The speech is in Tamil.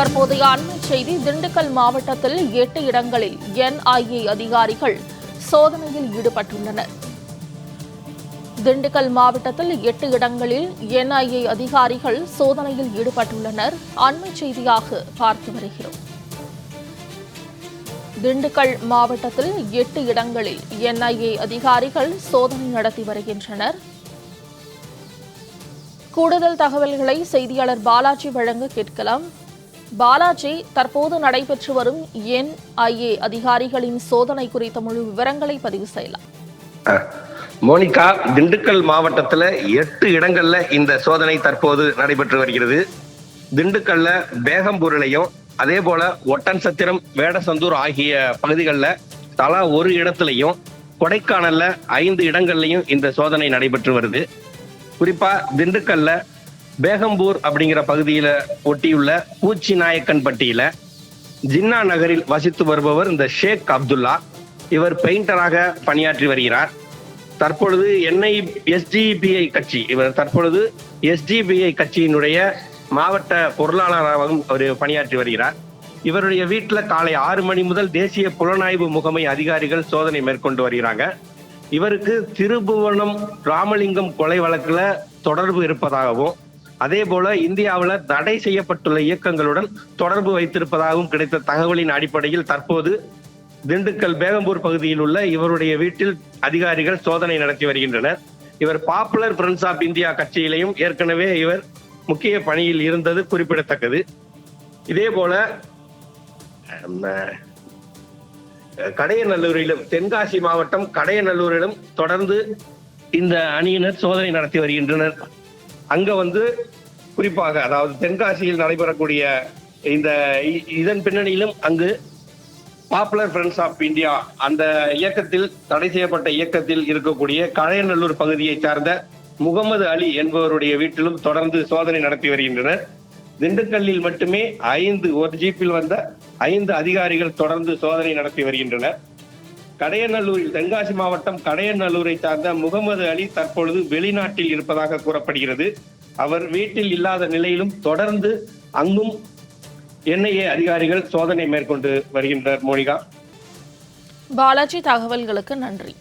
தற்போதைய அண்மை செய்தி திண்டுக்கல் மாவட்டத்தில் எட்டு இடங்களில் என்ஐஏ அதிகாரிகள் சோதனையில் ஈடுபட்டுள்ளனர். திண்டுக்கல் மாவட்டத்தில் எட்டு இடங்களில் என்ஐஏ அதிகாரிகள் சோதனையில் ஈடுபட்டுள்ளனர். அண்மை செய்தியாக பார்த்து வருகிறோம். திண்டுக்கல் மாவட்டத்தில் எட்டு இடங்களில் என்ஐஏ அதிகாரிகள் சோதனை நடத்தி வருகின்றனர். கூடுதல் தகவல்களை செய்தியாளர் பாலாஜி வழங்க கேட்கலாம். பாலாஜி தற்போது நடைபெற்று வரும் என்ஐஏ அதிகாரிகளின் சோதனை குறித்த முழு விவரங்களை பதிவு செய்யலாம். மோனிகா திண்டுக்கல் மாவட்டத்தில் எட்டு இடங்கள்ல இந்த சோதனை தற்போது நடைபெற்று வருகிறது. திண்டுக்கல்ல பேகம்பூரிலையும் அதே போல ஒட்டன்சத்திரம் வேடசந்தூர் ஆகிய பகுதிகளில் தலா ஒரு இடத்துலையும் கொடைக்கானல்ல ஐந்து இடங்கள்லையும் இந்த சோதனை நடைபெற்று வருது. குறிப்பா திண்டுக்கல்ல பேகம்பூர் அப்படிங்கிற பகுதியில ஒட்டியுள்ள பூச்சி நாயக்கன்பட்டியில ஜின்னா நகரில் வசித்து வருபவர் இந்த ஷேக் அப்துல்லா. இவர் பெயிண்டராக பணியாற்றி வருகிறார். தற்பொழுது என்ஐ எஸ்டிபிஐ கட்சி இவர் தற்பொழுது எஸ்டிபிஐ கட்சியினுடைய மாவட்ட பொருளாளராகவும் அவர் பணியாற்றி வருகிறார். இவருடைய வீட்டில் காலை ஆறு மணி முதல் தேசிய புலனாய்வு முகமை அதிகாரிகள் சோதனை மேற்கொண்டு வருகிறாங்க. இவருக்கு திருபுவனம் ராமலிங்கம் கொலை வழக்கில் தொடர்பு இருப்பதாகவும் அதே போல இந்தியாவில் தடை செய்யப்பட்டுள்ள இயக்கங்களுடன் தொடர்பு வைத்திருப்பதாகவும் கிடைத்த தகவலின் அடிப்படையில் தற்போது திண்டுக்கல் பேகம்பூர் பகுதியில் உள்ள இவருடைய வீட்டில் அதிகாரிகள் சோதனை நடத்தி வருகின்றனர். இவர் பாப்புலர் ஃப்ரெண்ட்ஸ் ஆஃப் இந்தியா கட்சியிலையும் ஏற்கனவே இவர் முக்கிய பணியில் இருந்தது குறிப்பிடத்தக்கது. இதே போல கடையநல்லூரிலும் தென்காசி மாவட்டம் கடையநல்லூரிலும் தொடர்ந்து இந்த அணியினர் சோதனை நடத்தி வருகின்றனர். அங்க வந்து குறிப்பாக அதாவது தென்காசியில் நடைபெறக்கூடிய இந்த இதன் பின்னணியிலும் அங்கு பாப்புலர் ஃப்ரெண்ட்ஸ் ஆஃப் இந்தியா அந்த இயக்கத்தில் தடை செய்யப்பட்ட இயக்கத்தில் இருக்கக்கூடிய கழையநல்லூர் பகுதியை சார்ந்த முகமது அலி என்பவருடைய வீட்டிலும் தொடர்ந்து சோதனை நடத்தி வருகின்றனர். திண்டுக்கல்லில் மட்டுமே ஐந்து ஒரு ஜீப்பில் வந்த ஐந்து அதிகாரிகள் தொடர்ந்து சோதனை நடத்தி வருகின்றனர். கடையநல்லூரில் தென்காசி மாவட்டம் கடையநல்லூரை சார்ந்த முகமது அலி தற்பொழுது வெளிநாட்டில் இருப்பதாக கூறப்படுகிறது. அவர் வீட்டில் இல்லாத நிலையிலும் தொடர்ந்து அங்கும் என்ஐஏ அதிகாரிகள் சோதனை மேற்கொண்டு வருகின்றனர் மோனிகா. பாலாஜி தகவல்களுக்கு நன்றி.